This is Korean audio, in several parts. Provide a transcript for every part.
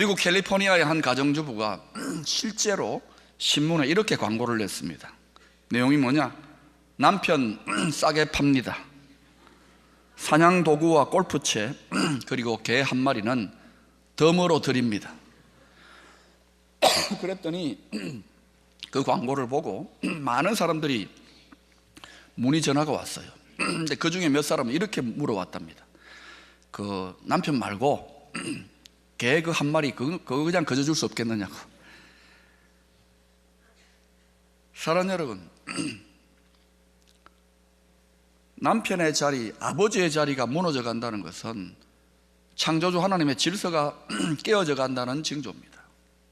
미국 캘리포니아의 한 가정주부가 실제로 신문에 이렇게 광고를 냈습니다. 내용이 뭐냐? 남편 싸게 팝니다. 사냥 도구와 골프채 그리고 개 한 마리는 덤으로 드립니다. 그랬더니 그 광고를 보고 많은 사람들이 문의 전화가 왔어요. 근데 그 중에 몇 사람은 이렇게 물어왔답니다. 그 남편 말고 개 그 한 마리 그거, 그거 그냥 거저 줄 수 없겠느냐고. 사랑 여러분, 남편의 자리, 아버지의 자리가 무너져 간다는 것은 창조주 하나님의 질서가 깨어져 간다는 징조입니다.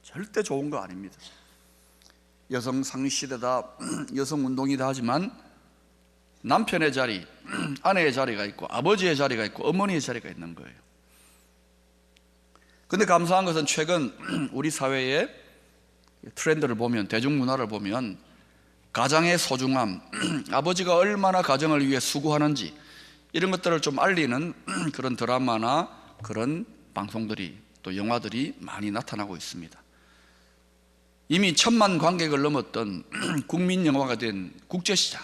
절대 좋은 거 아닙니다. 여성 상시대다, 여성 운동이다 하지만 남편의 자리, 아내의 자리가 있고 아버지의 자리가 있고 어머니의 자리가 있는 거예요. 근데 감사한 것은 최근 우리 사회의 트렌드를 보면 대중문화를 보면 가장의 소중함, 아버지가 얼마나 가정을 위해 수고하는지 이런 것들을 좀 알리는 그런 드라마나 그런 방송들이 또 영화들이 많이 나타나고 있습니다. 이미 천만 관객을 넘었던 국민 영화가 된 국제시장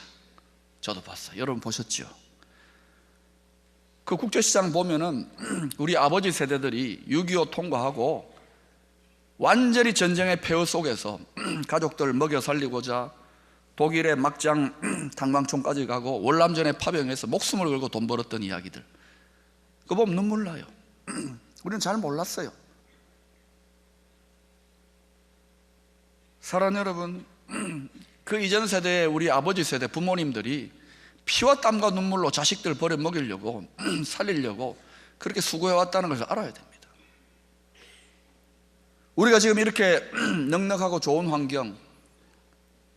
저도 봤어요. 여러분 보셨죠? 그 국제시장 보면은 우리 아버지 세대들이 6.25 통과하고 완전히 전쟁의 폐허 속에서 가족들 먹여 살리고자 독일의 막장 당방촌까지 가고 월남전에 파병해서 목숨을 걸고 돈 벌었던 이야기들. 그거 보면 눈물 나요. 우리는 잘 몰랐어요. 사랑 여러분 그 이전 세대의 우리 아버지 세대 부모님들이 피와 땀과 눈물로 자식들 버려 먹이려고 살리려고 그렇게 수고해 왔다는 것을 알아야 됩니다. 우리가 지금 이렇게 넉넉하고 좋은 환경,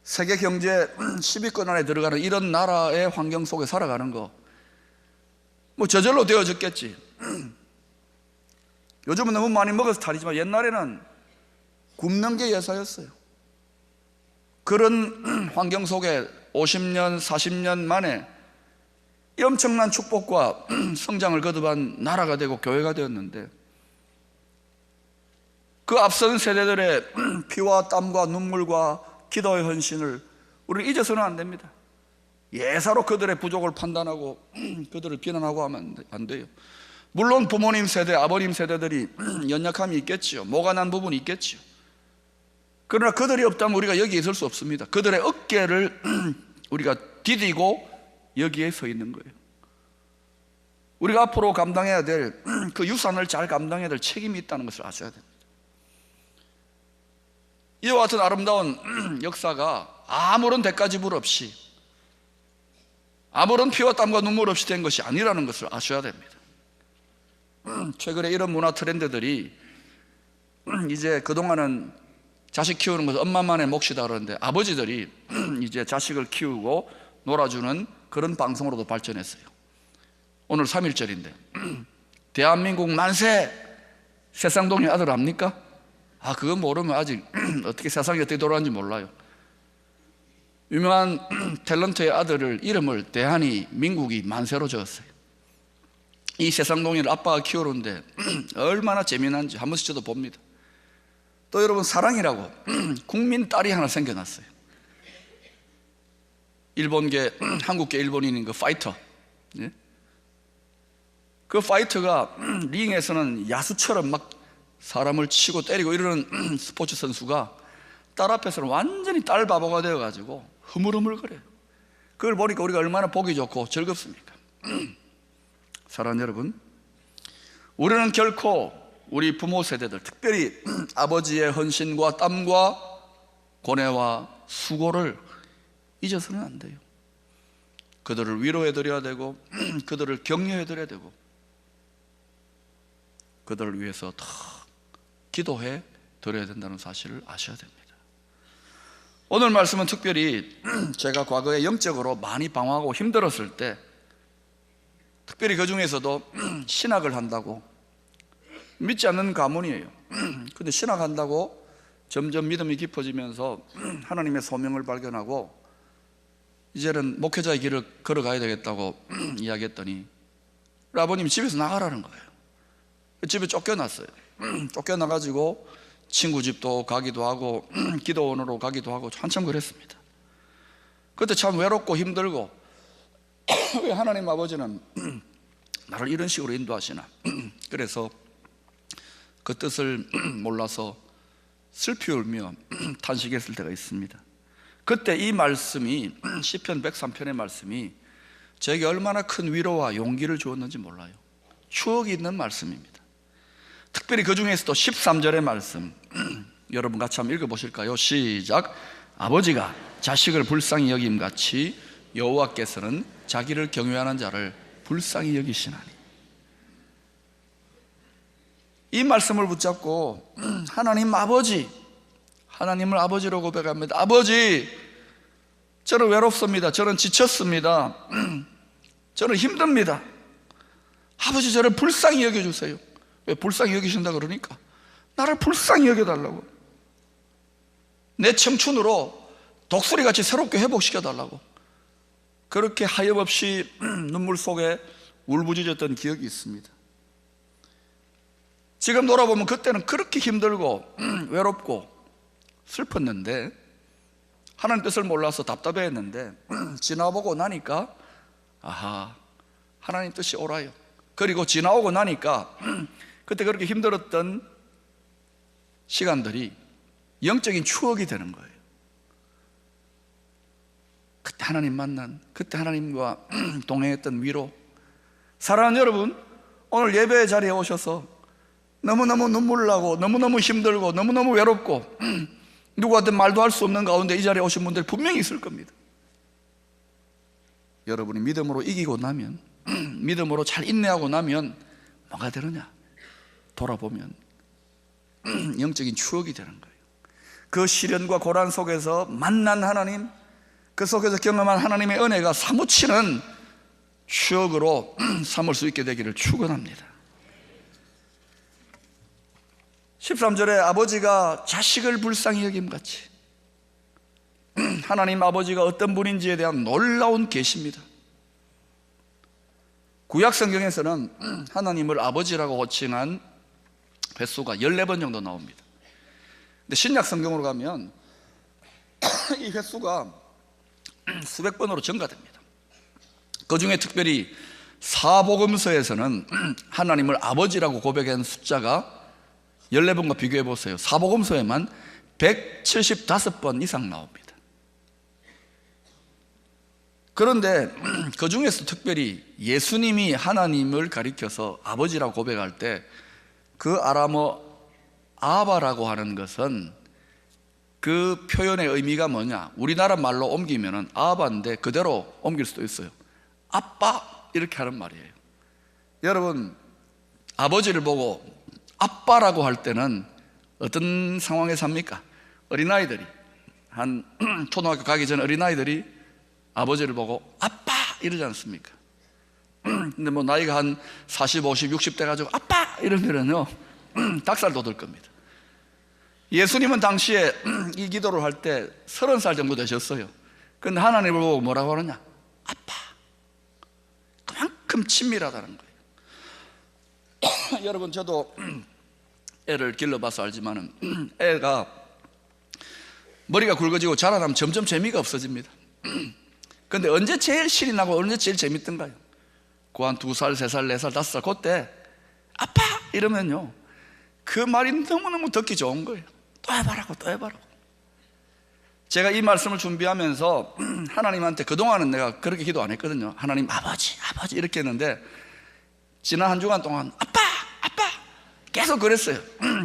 세계 경제 10위권 안에 들어가는 이런 나라의 환경 속에 살아가는 거, 뭐 저절로 되어졌겠지. 요즘은 너무 많이 먹어서 탈이지만 옛날에는 굶는 게 예사였어요. 그런 환경 속에 50년, 40년 만에 이 엄청난 축복과 성장을 거듭한 나라가 되고 교회가 되었는데 그 앞선 세대들의 피와 땀과 눈물과 기도의 헌신을 우리는 잊어서는 안 됩니다. 예사로 그들의 부족을 판단하고 그들을 비난하고 하면 안 돼요. 물론 부모님 세대, 아버님 세대들이 연약함이 있겠지요. 모가 난 부분이 있겠지요. 그러나 그들이 없다면 우리가 여기에 있을 수 없습니다. 그들의 어깨를 우리가 디디고 여기에 서 있는 거예요. 우리가 앞으로 감당해야 될 그 유산을 잘 감당해야 될 책임이 있다는 것을 아셔야 됩니다. 이와 같은 아름다운 역사가 아무런 대가 지불 없이 아무런 피와 땀과 눈물 없이 된 것이 아니라는 것을 아셔야 됩니다. 최근에 이런 문화 트렌드들이 이제 그동안은 자식 키우는 것은 엄마만의 몫이다 그러는데 아버지들이 이제 자식을 키우고 놀아주는 그런 방송으로도 발전했어요. 오늘 3일절인데 대한민국 만세 세상동의 아들 압니까? 아 그거 모르면 아직 어떻게 세상이 어떻게 돌아가는지 몰라요. 유명한 탤런트의 아들을 이름을 대한이 민국이 만세로 지었어요. 이 세상동이를 아빠가 키우는데 얼마나 재미난지 한 번씩 저도 봅니다. 또 여러분 사랑이라고 국민 딸이 하나 생겨났어요. 일본계 한국계 일본인인 그 파이터. 예? 그 파이터가 링에서는 야수처럼 막 사람을 치고 때리고 이러는 스포츠 선수가 딸 앞에서는 완전히 딸 바보가 되어 가지고 흐물흐물거려요. 그걸 보니까 우리가 얼마나 보기 좋고 즐겁습니까? 사랑하는 여러분, 우리는 결코 우리 부모 세대들, 특별히 아버지의 헌신과 땀과 고뇌와 수고를 잊어서는 안 돼요. 그들을 위로해 드려야 되고, 그들을 격려해 드려야 되고, 그들을 위해서 더 기도해 드려야 된다는 사실을 아셔야 됩니다. 오늘 말씀은 특별히 제가 과거에 영적으로 많이 방황하고 힘들었을 때, 특별히 그 중에서도 신학을 한다고 믿지 않는 가문이에요. 근데 신학한다고 점점 믿음이 깊어지면서 하나님의 소명을 발견하고 이제는 목회자의 길을 걸어가야 되겠다고 이야기했더니 우리 아버님이 집에서 나가라는 거예요. 집에 쫓겨났어요. 쫓겨나가지고 친구 집도 가기도 하고 기도원으로 가기도 하고 한참 그랬습니다. 그때 참 외롭고 힘들고 왜 하나님 아버지는 나를 이런 식으로 인도하시나 그래서 그 뜻을 몰라서 슬피 울며 탄식했을 때가 있습니다. 그때 이 말씀이 시편 103편의 말씀이 저에게 얼마나 큰 위로와 용기를 주었는지 몰라요. 추억이 있는 말씀입니다. 특별히 그 중에서도 13절의 말씀 여러분 같이 한번 읽어 보실까요? 시작 아버지가 자식을 불쌍히 여김 같이 여호와께서는 자기를 경외하는 자를 불쌍히 여기시나니 이 말씀을 붙잡고 하나님 아버지 하나님을 아버지로 고백합니다. 아버지 저는 외롭습니다. 저는 지쳤습니다. 저는 힘듭니다. 아버지 저를 불쌍히 여겨 주세요 왜 불쌍히 여기신다 그러니까? 나를 불쌍히 여겨 달라고. 내 청춘으로 독수리 같이 새롭게 회복시켜 달라고. 그렇게 하염없이 눈물 속에 울부짖었던 기억이 있습니다 지금 돌아보면 그때는 그렇게 힘들고 외롭고 슬펐는데 하나님 뜻을 몰라서 답답해했는데 지나보고 나니까 아하 하나님 뜻이 옳아요. 그리고 지나오고 나니까 그때 그렇게 힘들었던 시간들이 영적인 추억이 되는 거예요. 그때 하나님 만난 그때 하나님과 동행했던 위로. 사랑하는 여러분 오늘 예배 자리에 오셔서 너무너무 눈물 나고 너무너무 힘들고 너무너무 외롭고 누구한테 말도 할 수 없는 가운데 이 자리에 오신 분들 분명히 있을 겁니다. 여러분이 믿음으로 이기고 나면 믿음으로 잘 인내하고 나면 뭐가 되느냐? 돌아보면 영적인 추억이 되는 거예요. 그 시련과 고난 속에서 만난 하나님 그 속에서 경험한 하나님의 은혜가 사무치는 추억으로 삼을 수 있게 되기를 축원합니다 13절에 아버지가 자식을 불쌍히 여김 같이. 하나님 아버지가 어떤 분인지에 대한 놀라운 계시입니다. 구약 성경에서는 하나님을 아버지라고 호칭한 횟수가 14번 정도 나옵니다. 근데 신약 성경으로 가면 이 횟수가 수백 번으로 증가됩니다. 그 중에 특별히 사복음서에서는 하나님을 아버지라고 고백한 숫자가 14번과 비교해 보세요. 사복음서에만 175번 이상 나옵니다. 그런데 그 중에서 특별히 예수님이 하나님을 가리켜서 아버지라고 고백할 때 그 아람어 아바라고 하는 것은 그 표현의 의미가 뭐냐? 우리나라 말로 옮기면 아바인데 그대로 옮길 수도 있어요. 아빠 이렇게 하는 말이에요. 여러분 아버지를 보고 아빠라고 할 때는 어떤 상황에 삽니까? 어린아이들이. 한 초등학교 가기 전 어린아이들이 아버지를 보고 아빠! 이러지 않습니까? 근데 뭐 나이가 한 40, 50, 60대 가지고 아빠! 이러면은요 닭살 돋을 겁니다. 예수님은 당시에 이 기도를 할때 서른 살 정도 되셨어요. 근데 하나님을 보고 뭐라고 하느냐? 아빠! 그만큼 친밀하다는 거예요 여러분 저도 애를 길러봐서 알지만 애가 머리가 굵어지고 자라나면 점점 재미가 없어집니다. 근데 언제 제일 신이 나고 언제 제일 재밌던가요? 그한두 살, 세 살, 네 살, 다섯 살 그때 아빠! 이러면요. 그 말이 너무너무 듣기 좋은 거예요. 또 해봐라고 또 해봐라고. 제가 이 말씀을 준비하면서 하나님한테 그동안은 내가 그렇게 기도 안 했거든요. 하나님 아버지 아버지 이렇게 했는데 지난 한 주간 동안 아빠 아빠! 계속 그랬어요.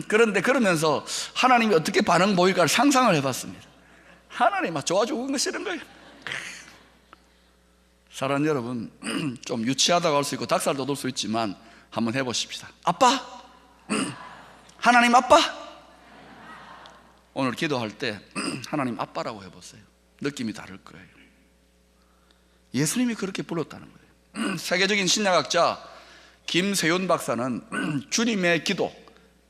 그런데 그러면서 하나님이 어떻게 반응 보일까를 상상을 해봤습니다. 하나님 막 좋아 죽은 거 싫은 거예요. 사랑하는 여러분 좀 유치하다고 할 수 있고 닭살 돋을 수 있지만 한번 해보십시다. 아빠! 하나님 아빠! 오늘 기도할 때 하나님 아빠라고 해보세요. 느낌이 다를 거예요. 예수님이 그렇게 불렀다는 거예요. 세계적인 신약학자 김세윤 박사는 주님의 기도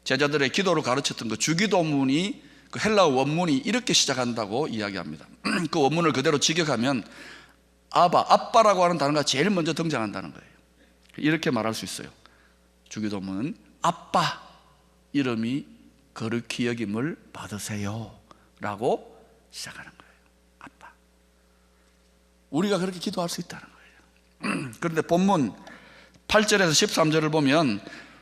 제자들의 기도를 가르쳤던 그 주기도문이 그 헬라어 원문이 이렇게 시작한다고 이야기합니다. 그 원문을 그대로 직역하면 아바, 아빠라고 하는 단어가 제일 먼저 등장한다는 거예요. 이렇게 말할 수 있어요. 주기도문은 아빠 이름이 거룩히 여김을 받으세요. 라고 시작하는 거예요. 아빠. 우리가 그렇게 기도할 수 있다는 거예요. 그런데 본문 8절에서 13절을 보면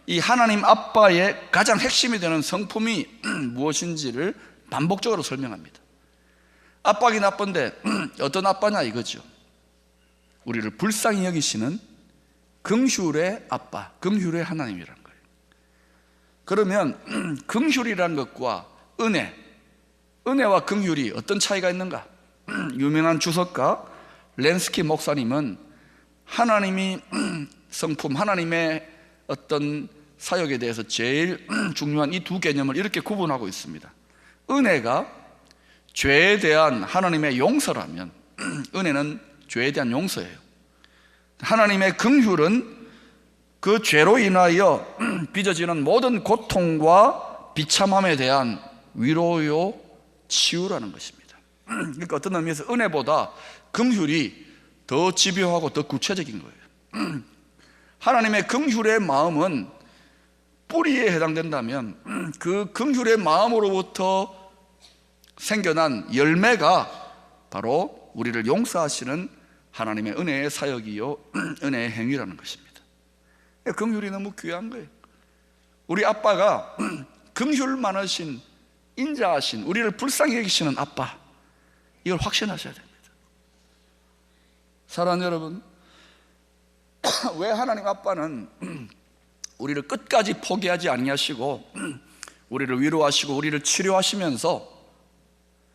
이 하나님 아빠의 가장 핵심이 되는 성품이 무엇인지를 반복적으로 설명합니다 아빠기 나쁜데 어떤 아빠냐 이거죠 우리를 불쌍히 여기시는 긍휼의 아빠, 긍휼의 하나님이라는 거예요. 그러면 긍휼이라는 것과 은혜, 은혜와 긍휼이 어떤 차이가 있는가? 유명한 주석가 렌스키 목사님은 하나님이 성품, 하나님의 어떤 사역에 대해서 제일 중요한 이 두 개념을 이렇게 구분하고 있습니다. 은혜가 죄에 대한 하나님의 용서라면 은혜는 죄에 대한 용서예요. 하나님의 긍휼은 그 죄로 인하여 빚어지는 모든 고통과 비참함에 대한 위로요 치유라는 것입니다. 그러니까 어떤 의미에서 은혜보다 긍휼이 더 집요하고 더 구체적인 거예요. 하나님의 긍휼의 마음은 뿌리에 해당된다면 그 긍휼의 마음으로부터 생겨난 열매가 바로 우리를 용서하시는 하나님의 은혜의 사역이요 은혜의 행위라는 것입니다. 긍휼이 너무 귀한 거예요. 우리 아빠가 긍휼 많으신 인자하신 우리를 불쌍히 여기시는 아빠 이걸 확신하셔야 됩니다. 사랑하는 여러분, 왜 하나님 아빠는 우리를 끝까지 포기하지 아니하시고 우리를 위로하시고 우리를 치료하시면서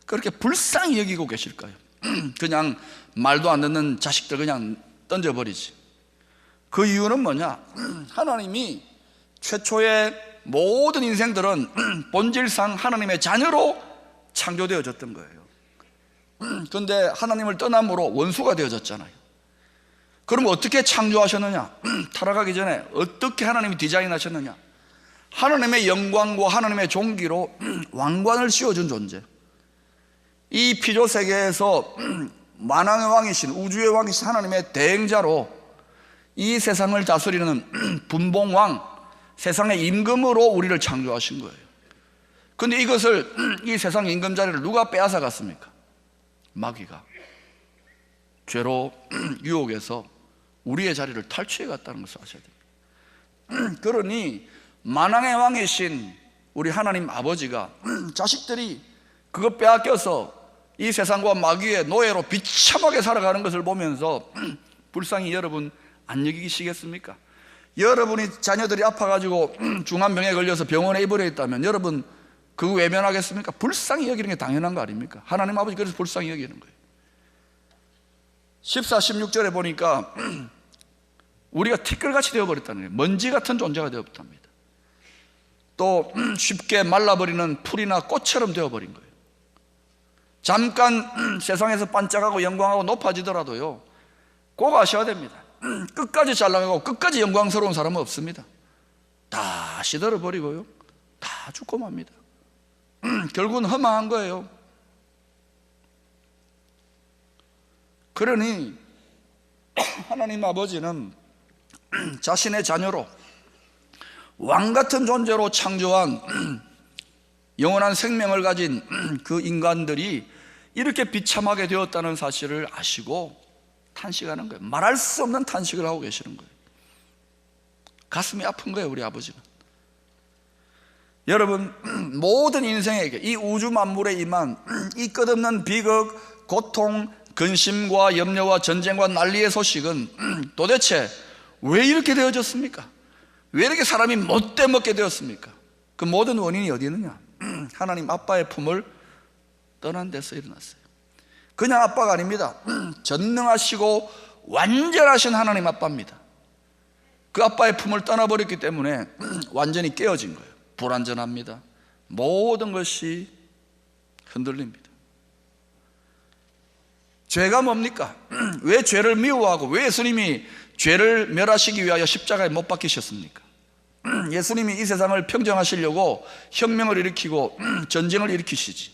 그렇게 불쌍히 여기고 계실까요? 그냥 말도 안 듣는 자식들 그냥 던져버리지. 그 이유는 뭐냐? 하나님이 최초의 모든 인생들은 본질상 하나님의 자녀로 창조되어졌던 거예요. 그런데 하나님을 떠남으로 원수가 되어졌잖아요. 그럼 어떻게 창조하셨느냐? 타락하기 전에 어떻게 하나님이 디자인하셨느냐? 하나님의 영광과 하나님의 종기로 왕관을 씌워준 존재. 이 피조 세계에서 만왕의 왕이신 우주의 왕이신 하나님의 대행자로 이 세상을 다스리는 분봉왕 세상의 임금으로 우리를 창조하신 거예요. 근데 이것을 이 세상 임금 자리를 누가 빼앗아 갔습니까? 마귀가 죄로 유혹해서 우리의 자리를 탈취해 갔다는 것을 아셔야 됩니다. 그러니 만왕의 왕이신 우리 하나님 아버지가 자식들이 그것 빼앗겨서 이 세상과 마귀의 노예로 비참하게 살아가는 것을 보면서 불쌍히 여러분 안 여기시겠습니까? 여러분이 자녀들이 아파가지고 중환병에 걸려서 병원에 입원해 있다면 여러분 그거 외면하겠습니까? 불쌍히 여기는 게 당연한 거 아닙니까? 하나님 아버지 그래서 불쌍히 여기는 거예요 14, 16절에 보니까 우리가 티끌같이 되어버렸다는 거예요. 먼지 같은 존재가 되어버렸답니다. 또 쉽게 말라버리는 풀이나 꽃처럼 되어버린 거예요. 잠깐 세상에서 반짝하고 영광하고 높아지더라도요 꼭 아셔야 됩니다. 끝까지 잘 나가고 끝까지 영광스러운 사람은 없습니다. 다 시들어버리고요 다 죽고 맙니다. 결국은 허망한 거예요. 그러니 하나님 아버지는 자신의 자녀로 왕 같은 존재로 창조한 영원한 생명을 가진 그 인간들이 이렇게 비참하게 되었다는 사실을 아시고 탄식하는 거예요. 말할 수 없는 탄식을 하고 계시는 거예요. 가슴이 아픈 거예요, 우리 아버지는. 여러분, 모든 인생에게 이 우주 만물에 임한 이 끝없는 비극, 고통, 근심과 염려와 전쟁과 난리의 소식은 도대체 왜 이렇게 되어졌습니까? 왜 이렇게 사람이 못돼 먹게 되었습니까? 그 모든 원인이 어디 있느냐? 하나님 아빠의 품을 떠난 데서 일어났어요. 그냥 아빠가 아닙니다. 전능하시고 완전하신 하나님 아빠입니다. 그 아빠의 품을 떠나버렸기 때문에 완전히 깨어진 거예요. 불완전합니다. 모든 것이 흔들립니다. 죄가 뭡니까? 왜 죄를 미워하고 왜 예수님이 죄를 멸하시기 위하여 십자가에 못 박히셨습니까? 예수님이 이 세상을 평정하시려고 혁명을 일으키고 전쟁을 일으키시지.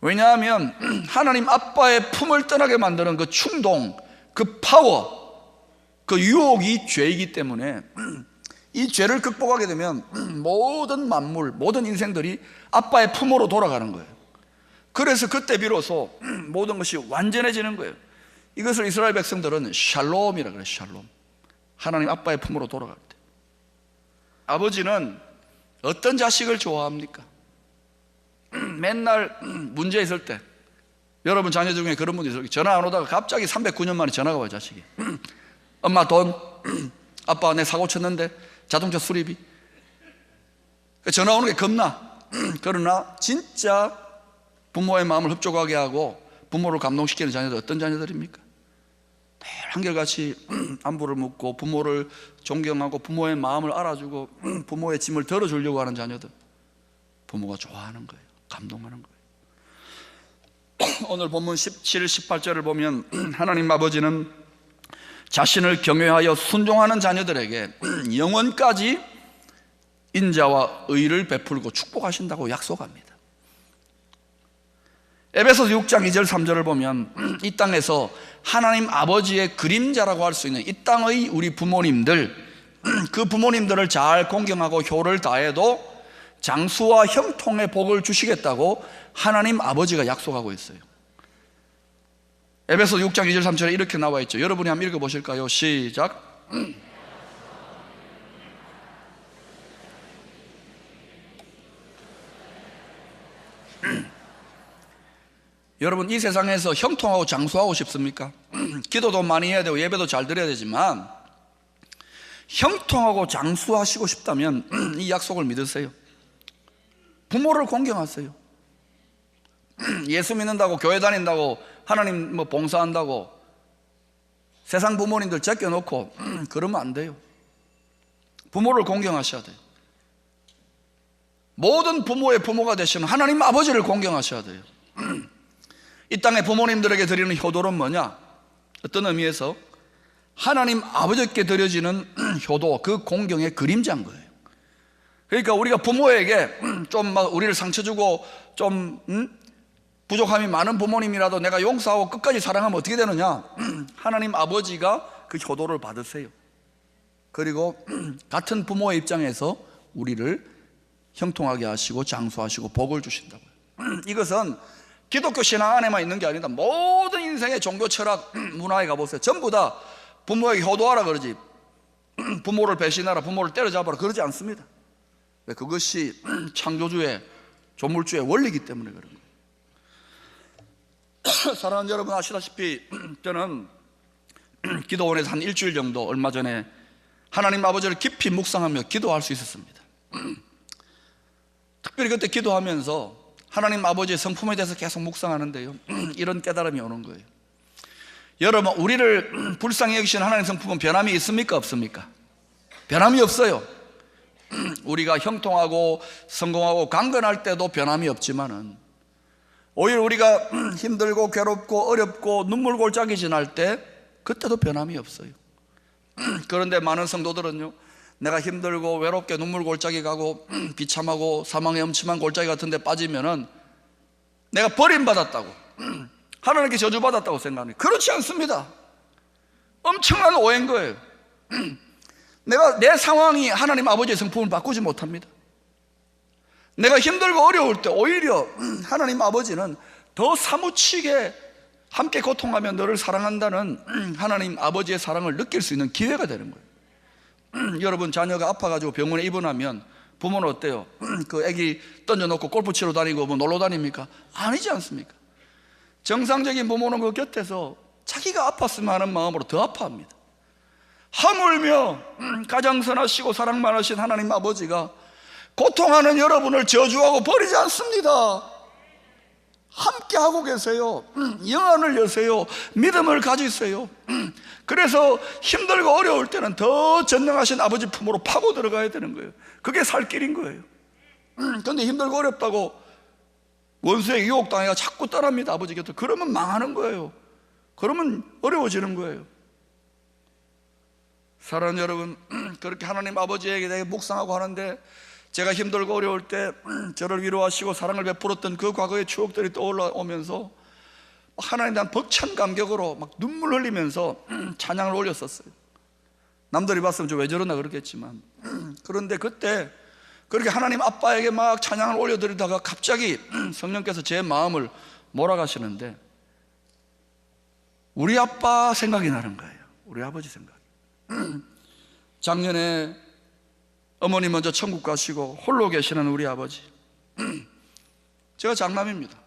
왜냐하면 하나님 아빠의 품을 떠나게 만드는 그 충동, 그 파워, 그 유혹이 죄이기 때문에 이 죄를 극복하게 되면 모든 만물, 모든 인생들이 아빠의 품으로 돌아가는 거예요. 그래서 그때 비로소 모든 것이 완전해지는 거예요. 이것을 이스라엘 백성들은 샬롬이라 그래요. 샬롬. 하나님 아빠의 품으로 돌아갈 때. 아버지는 어떤 자식을 좋아합니까? 맨날 문제 있을 때 여러분 자녀 중에 그런 분이 있어요. 전화 안 오다가 갑자기 309년 만에 전화가 와요, 자식이. 엄마 돈, 아빠 내 사고 쳤는데 자동차 수리비. 전화 오는 게 겁나. 그러나 진짜 부모의 마음을 흡족하게 하고 부모를 감동시키는 자녀들 어떤 자녀들입니까? 늘 한결같이 안부를 묻고 부모를 존경하고 부모의 마음을 알아주고 부모의 짐을 덜어주려고 하는 자녀들 부모가 좋아하는 거예요. 감동하는 거예요. 오늘 본문 17, 18절을 보면 하나님 아버지는 자신을 경외하여 순종하는 자녀들에게 영원까지 인자와 의를 베풀고 축복하신다고 약속합니다 에베소서 6장 2절 3절을 보면 이 땅에서 하나님 아버지의 그림자라고 할 수 있는 이 땅의 우리 부모님들 그 부모님들을 잘 공경하고 효를 다해도 장수와 형통의 복을 주시겠다고 하나님 아버지가 약속하고 있어요. 에베소 6장 2절 3절에 이렇게 나와 있죠. 여러분이 한번 읽어 보실까요? 시작. 여러분 이 세상에서 형통하고 장수하고 싶습니까? 기도도 많이 해야 되고 예배도 잘 드려야 되지만 형통하고 장수하시고 싶다면 이 약속을 믿으세요. 부모를 공경하세요. 예수 믿는다고 교회 다닌다고 하나님 뭐 봉사한다고 세상 부모님들 제껴놓고 그러면 안 돼요. 부모를 공경하셔야 돼요. 모든 부모의 부모가 되시는 하나님 아버지를 공경하셔야 돼요. 이 땅의 부모님들에게 드리는 효도는 뭐냐? 어떤 의미에서 하나님 아버지께 드려지는 효도, 그 공경의 그림자인 거예요. 그러니까 우리가 부모에게 좀 막 우리를 상처 주고 좀 음? 부족함이 많은 부모님이라도 내가 용서하고 끝까지 사랑하면 어떻게 되느냐? 하나님 아버지가 그 효도를 받으세요. 그리고 같은 부모의 입장에서 우리를 형통하게 하시고 장수하시고 복을 주신다고요. 이것은 기독교 신앙 안에만 있는 게 아니다. 모든 인생의 종교 철학 문화에 가보세요. 전부 다 부모에게 효도하라 그러지. 부모를 배신하라, 부모를 때려잡아라 그러지 않습니다. 왜? 그것이 창조주의 조물주의 원리이기 때문에 그런 거예요. 사랑하는 여러분 아시다시피 저는 기도원에서 한 일주일 정도 얼마 전에 하나님 아버지를 깊이 묵상하며 기도할 수 있었습니다. 특별히 그때 기도하면서 하나님 아버지의 성품에 대해서 계속 묵상하는데요. 이런 깨달음이 오는 거예요. 여러분, 우리를 불쌍히 여기시는 하나님 성품은 변함이 있습니까? 없습니까? 변함이 없어요. 우리가 형통하고 성공하고 강건할 때도 변함이 없지만은 오히려 우리가 힘들고 괴롭고 어렵고 눈물 골짜기 지날 때 그때도 변함이 없어요. 그런데 많은 성도들은요. 내가 힘들고 외롭게 눈물 골짜기 가고 비참하고 사망의 엄침한 골짜기 같은 데 빠지면은 내가 버림받았다고. 하나님께 저주받았다고 생각해요 그렇지 않습니다. 엄청난 오해인 거예요. 내가 내 상황이 하나님 아버지의 성품을 바꾸지 못합니다. 내가 힘들고 어려울 때 오히려 하나님 아버지는 더 사무치게 함께 고통하며 너를 사랑한다는 하나님 아버지의 사랑을 느낄 수 있는 기회가 되는 거예요 여러분 자녀가 아파가지고 병원에 입원하면 부모는 어때요? 그 애기 던져놓고 골프 치러 다니고 뭐 놀러 다닙니까? 아니지 않습니까? 정상적인 부모는 그 곁에서 자기가 아팠으면 하는 마음으로 더 아파합니다. 하물며 음, 가장 선하시고 사랑 많으신 하나님 아버지가 고통하는 여러분을 저주하고 버리지 않습니다. 함께 하고 계세요. 음, 영안을 여세요. 믿음을 가지세요. 음, 그래서 힘들고 어려울 때는 더 전능하신 아버지 품으로 파고 들어가야 되는 거예요. 그게 살 길인 거예요. 그런데 힘들고 어렵다고 원수의 유혹당해가 자꾸 떠납니다. 아버지 곁에. 그러면 망하는 거예요. 그러면 어려워지는 거예요. 사랑하는 여러분, 그렇게 하나님 아버지에게 묵상하고 하는데 제가 힘들고 어려울 때 저를 위로하시고 사랑을 베풀었던 그 과거의 추억들이 떠올라오면서 하나님에 대한 벅찬 감격으로 막 눈물 흘리면서 찬양을 올렸었어요. 남들이 봤으면 저 왜 저러나 그렇겠지만 그런데 그때 그렇게 하나님 아빠에게 막 찬양을 올려드리다가 갑자기 성령께서 제 마음을 몰아가시는데 우리 아빠 생각이 나는 거예요. 우리 아버지 생각. 작년에 어머니 먼저 천국 가시고 홀로 계시는 우리 아버지. 제가 장남입니다.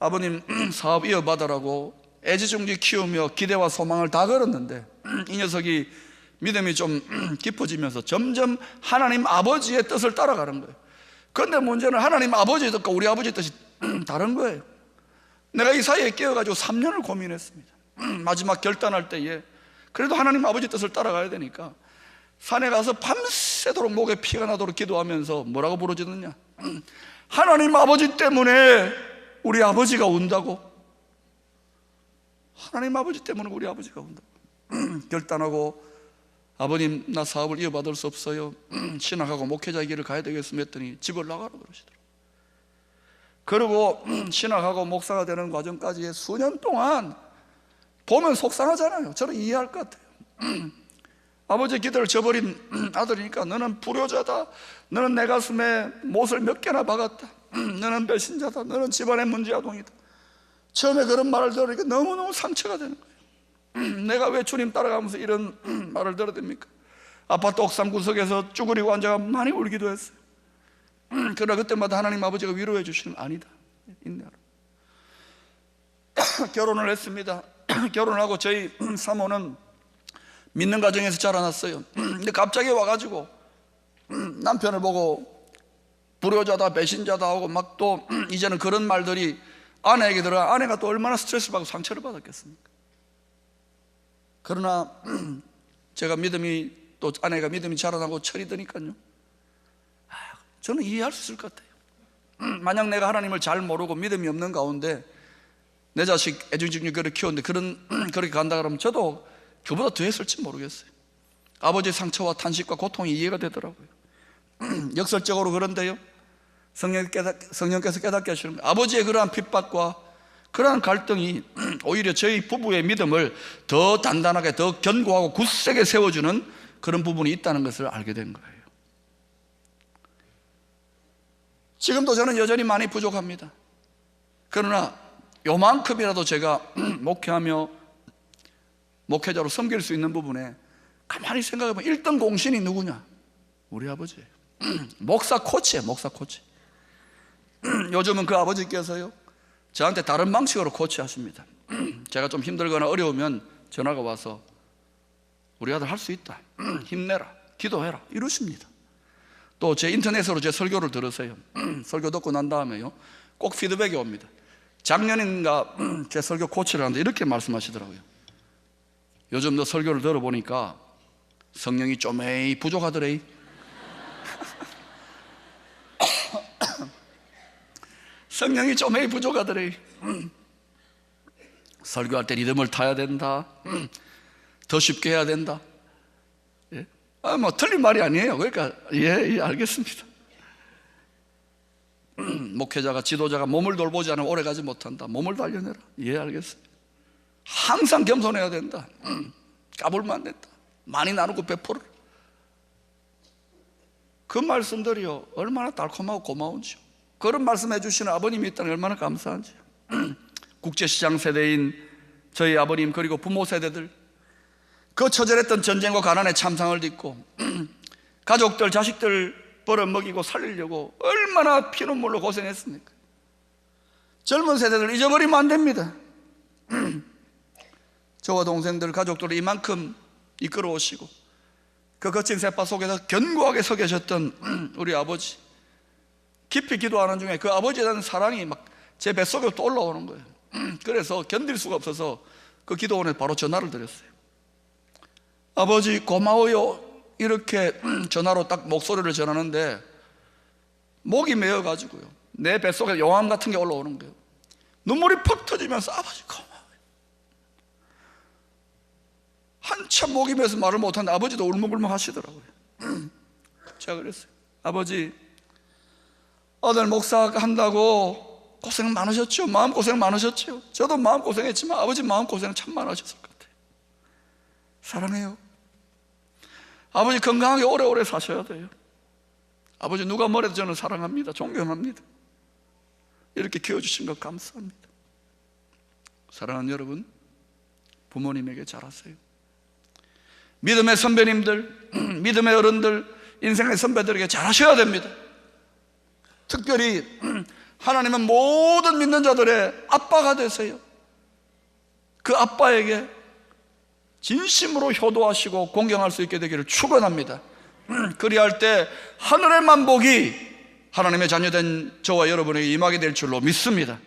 아버님 사업 이어받으라고 애지중지 키우며 기대와 소망을 다 걸었는데 이 녀석이 믿음이 좀 깊어지면서 점점 하나님 아버지의 뜻을 따라가는 거예요. 그런데 문제는 하나님 아버지의 뜻과 우리 아버지의 뜻이 다른 거예요. 내가 이 사이에 끼어가지고 3년을 고민했습니다. 마지막 결단할 때에 그래도 하나님 아버지 뜻을 따라가야 되니까 산에 가서 밤새도록 목에 피가 나도록 기도하면서 뭐라고 부르짖느냐? 하나님 아버지 때문에 우리 아버지가 운다고. 하나님 아버지 때문에 우리 아버지가 운다고. 결단하고 아버님 나 사업을 이어받을 수 없어요. 신학하고 목회자 길을 가야 되겠습니다 했더니 집을 나가라 그러시더라고요. 그리고 신학하고 목사가 되는 과정까지 수년 동안 보면 속상하잖아요. 저는 이해할 것 같아요 아버지 기대를 저버린 아들이니까 너는 불효자다. 너는 내 가슴에 못을 몇 개나 박았다. 너는 배신자다. 너는 집안의 문제 아동이다. 처음에 그런 말을 들으니까 너무너무 상처가 되는 거예요. 내가 왜 주님 따라가면서 이런 말을 들어야 됩니까? 아파트 옥상 구석에서 쭈그리고 앉아가 많이 울기도 했어요. 그러나 그때마다 하나님 아버지가 위로해 주시는 아니다. 인내하라. 결혼을 했습니다. 결혼하고 저희 사모는 믿는 가정에서 자라났어요. 근데 갑자기 와가지고 남편을 보고 불효자다, 배신자다 하고 막 또 이제는 그런 말들이 아내에게 들어 아내가 또 얼마나 스트레스 받고 상처를 받았겠습니까? 그러나 제가 믿음이 또 아내가 믿음이 자라나고 철이 드니까요. 아, 저는 이해할 수 있을 것 같아요. 만약 내가 하나님을 잘 모르고 믿음이 없는 가운데 내 자식 애중직육 그렇게 키웠는데 그런 그렇게 간다 그러면 저도 그보다 더 했을지 모르겠어요. 아버지의 상처와 탄식과 고통이 이해가 되더라고요. 역설적으로 그런데요. 성령 깨닫, 성령께서 깨닫게 하시는 거예요. 아버지의 그러한 핍박과 그러한 갈등이 오히려 저희 부부의 믿음을 더 단단하게, 더 견고하고 굳세게 세워주는 그런 부분이 있다는 것을 알게 된 거예요. 지금도 저는 여전히 많이 부족합니다. 그러나 요만큼이라도 제가 목회하며 목회자로 섬길 수 있는 부분에 가만히 생각해 보면 1등 공신이 누구냐? 우리 아버지예요. 목사 코치예요, 목사 코치. 요즘은 그 아버지께서요, 저한테 다른 방식으로 코치하십니다. 제가 좀 힘들거나 어려우면 전화가 와서 우리 아들 할 수 있다. 힘내라. 기도해라. 이러십니다. 또 제 인터넷으로 제 설교를 들으세요. 설교 듣고 난 다음에요. 꼭 피드백이 옵니다. 작년인가 제 설교 코치를 하는데 이렇게 말씀하시더라고요. 요즘 너 설교를 들어보니까 성령이 쪼매이 부족하더래. 성령이 쪼매이 부족하더래. 설교할 때 리듬을 타야 된다. 더 쉽게 해야 된다. 예? 아, 뭐 틀린 말이 아니에요. 그러니까 예, 예 알겠습니다. 목회자가 지도자가 몸을 돌보지 않으면 오래 가지 못한다. 몸을 단련해라. 예, 알겠습니다. 항상 겸손해야 된다. 까불면 안 된다. 많이 나누고 베풀어. 그 말씀들이요 얼마나 달콤하고 고마운지요. 그런 말씀해 주시는 아버님이 있다는 게 얼마나 감사한지요. 국제시장 세대인 저희 아버님 그리고 부모 세대들 그 처절했던 전쟁과 가난의 참상을 딛고 가족들 자식들 벌어먹이고 살리려고 얼마나 피눈물로 고생했습니까? 젊은 세대들 잊어버리면 안 됩니다. 저와 동생들 가족들을 이만큼 이끌어 오시고 그 거친 세파 속에서 견고하게 서 계셨던 우리 아버지 깊이 기도하는 중에 그 아버지에 대한 사랑이 막 제 뱃속에 또 올라오는 거예요. 그래서 견딜 수가 없어서 그 기도원에 바로 전화를 드렸어요. 아버지 고마워요. 이렇게 전화로 딱 목소리를 전하는데 목이 메어가지고요. 내 뱃속에 용암 같은 게 올라오는 거예요. 눈물이 퍽 터지면서 아버지 고마워요 한참 목이 메서 말을 못하는데 아버지도 울먹울먹 하시더라고요 제가 그랬어요 아버지 아들 목사 한다고 고생 많으셨죠? 마음 고생 많으셨죠? 저도 마음 고생했지만 아버지 마음 고생 참 많으셨을 것 같아요 사랑해요 아버지 건강하게 오래오래 사셔야 돼요. 아버지 누가 뭐래도 저는 사랑합니다. 존경합니다. 이렇게 키워주신 것 감사합니다. 사랑하는 여러분, 부모님에게 잘하세요. 믿음의 선배님들, 믿음의 어른들, 인생의 선배들에게 잘하셔야 됩니다. 특별히 하나님은 모든 믿는 자들의 아빠가 되세요. 그 아빠에게 진심으로 효도하시고 공경할 수 있게 되기를 축원합니다. 그리할 때 하늘의 만복이 하나님의 자녀된 저와 여러분에게 임하게 될 줄로 믿습니다.